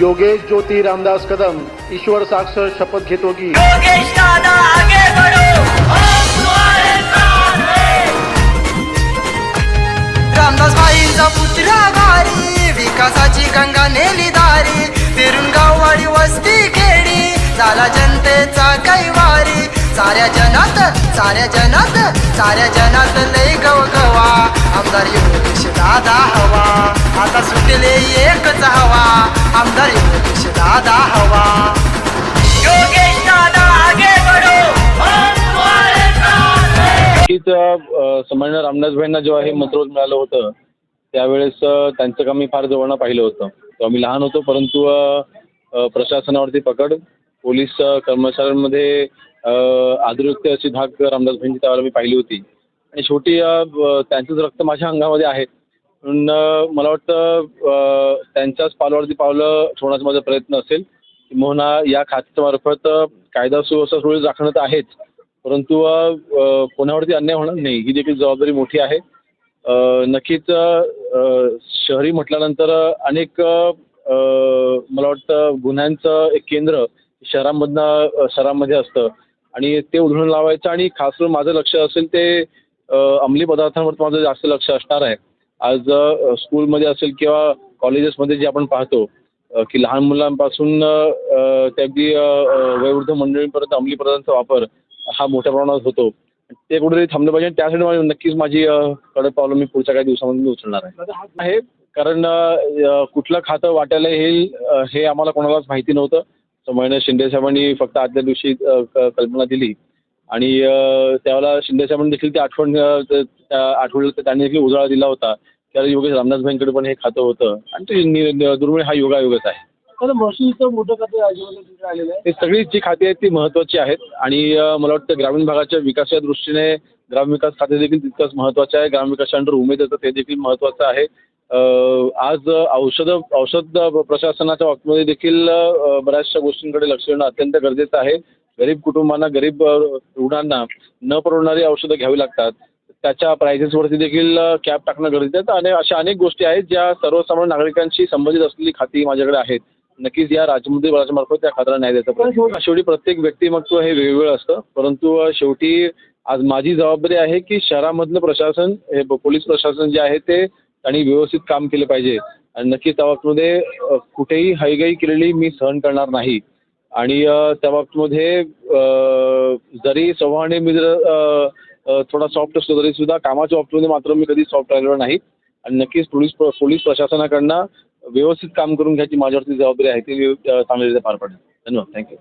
योगेश ज्योती रामदास कदम ईश्वर साक्ष शपथ घेतो की रामदास भाईंचा भारी विकासाची गंगा नेली दारी फिरून गाववाडी वस्ती खेडी झाला जनतेचा कैवारी. साऱ्या जनात साऱ्या जनात साऱ्या जनात लय गवगवा. आमदार योगेश दादा हवा आता सुटले एकच हवा. आमदार योगेश दादा हवा योगेश दादा आगे बढ़ो रामदासभाईंना जेव्हा हे मंत्रोज मिळालं होतं त्यावेळेस त्यांचं काम मी फार जवळनं पाहिलं होतं. तेव्हा मी लहान होतो परंतु प्रशासनावरती पकड पोलीस कर्मचाऱ्यांमध्ये अ, आदरयुक्त अशी धाक रामदासभाईंची त्यावेळेला मी पाहिली होती. आणि शेवटी त्यांचंच रक्त माझ्या अंगामध्ये आहे. म्हणून मला वाटतं त्यांच्याच पावलावरती पावलं ठेवण्याचा माझा प्रयत्न असेल. किंबहुना या खात्यामार्फत कायदा सुव्यवस्था सुरळीत राखणं तर आहेच परंतु कोणावरती अन्याय होणार नाही. ही देखील जबाबदारी मोठी आहे. नक्कीच शहरी म्हटल्यानंतर अनेक मला वाटतं गुन्ह्यांचं एक केंद्र शहरांमधनं शहरांमध्ये शहरामध्ये असतं. आणि ते उधळून लावायचं आणि खास करून माझं लक्ष असेल ते अंमली पदार्थांवर माझं जास्त लक्ष असणार आहे. आज स्कूलमध्ये असेल किंवा कॉलेजेसमध्ये जे आपण पाहतो की लहान मुलांपासून ते अगदी वयोवृद्ध मंडळींपर्यंत अंमली पदार्थांचा वापर हा मोठ्या प्रमाणात होतो. ते कुठेतरी थांबलं पाहिजे आणि त्यासाठी माझी नक्कीच माझी कडक पावलं मी पुढच्या काही दिवसामध्ये उचलणार आहे. आहे. कारण कुठलं खातं वाटायला येईल हे आम्हाला कोणालाच माहिती नव्हतं. समयने शिंदे साहेबांनी फक्त आदल्या दिवशी कल्पना दिली. आणि त्यावेळेला शिंदे साहेबांनी देखील ती आठवण त- त्या आठवणीला त्यांनी देखील उजाळा दिला होता. अरे योगेश रामदासभाईंकडे पण हे खातं होतं. आणि ते नि- दुर्मिळ हा योगायोगच आहे. महसूलचं मोठं खातं आलेलं आहे? सगळी जी खाती आहेत ती महत्त्वाची आहेत. आणि मला वाटतं ग्रामीण भागाच्या विकासाच्या दृष्टीने ग्रामविकास खाते देखील तितकंच महत्त्वाचं आहे. ग्रामविकासाच्या अंडर उमेद येतं ते देखील महत्त्वाचं आहे. आज औषध औषध प्रशासनाच्या बाबतीमध्ये देखील बऱ्याचशा गोष्टींकडे लक्ष देणं अत्यंत गरजेचं आहे. गरीब कुटुंबांना गरीब रुग्णांना न परवडणारी औषधं घ्यावी लागतात. त्याच्या प्रायसेसवरती देखील कॅप टाकणं गरजेचं आहे. आणि अशा अनेक गोष्टी आहेत ज्या सर्वसामान्य नागरिकांशी संबंधित असलेली खाती माझ्याकडे आहेत. नक्कीच या राज्यमंत्री बळाच्या त्या खात्याला न्याय द्यायचा प्रयत्न शेवटी प्रत्येक व्यक्तिमत्व हे वेगवेगळं असतं. परंतु शेवटी आज माझी जबाबदारी आहे की शहरामधलं प्रशासन हे पोलीस प्रशासन जे आहे ते त्यांनी व्यवस्थित काम केलं पाहिजे. आणि नक्कीच त्या बाबतीमध्ये कुठेही हयगई केलेली मी सहन करणार नाही. आणि त्या बाबतीमध्ये जरी संवाहाने मी जर थोडा सॉफ्ट असतो तरी सुद्धा कामाच्या बाबतीमध्ये मात्र मी कधी सॉफ्ट राहिलेलो नाही आणि नक्कीच पोलीस पोलीस प्रशासनाकडनं व्यवस्थित काम करून घ्यायची माझ्यावरती जबाबदारी आहे ती मी अ, चांगल्यारीत्या पार पाडेल धन्यवाद. थँक्यू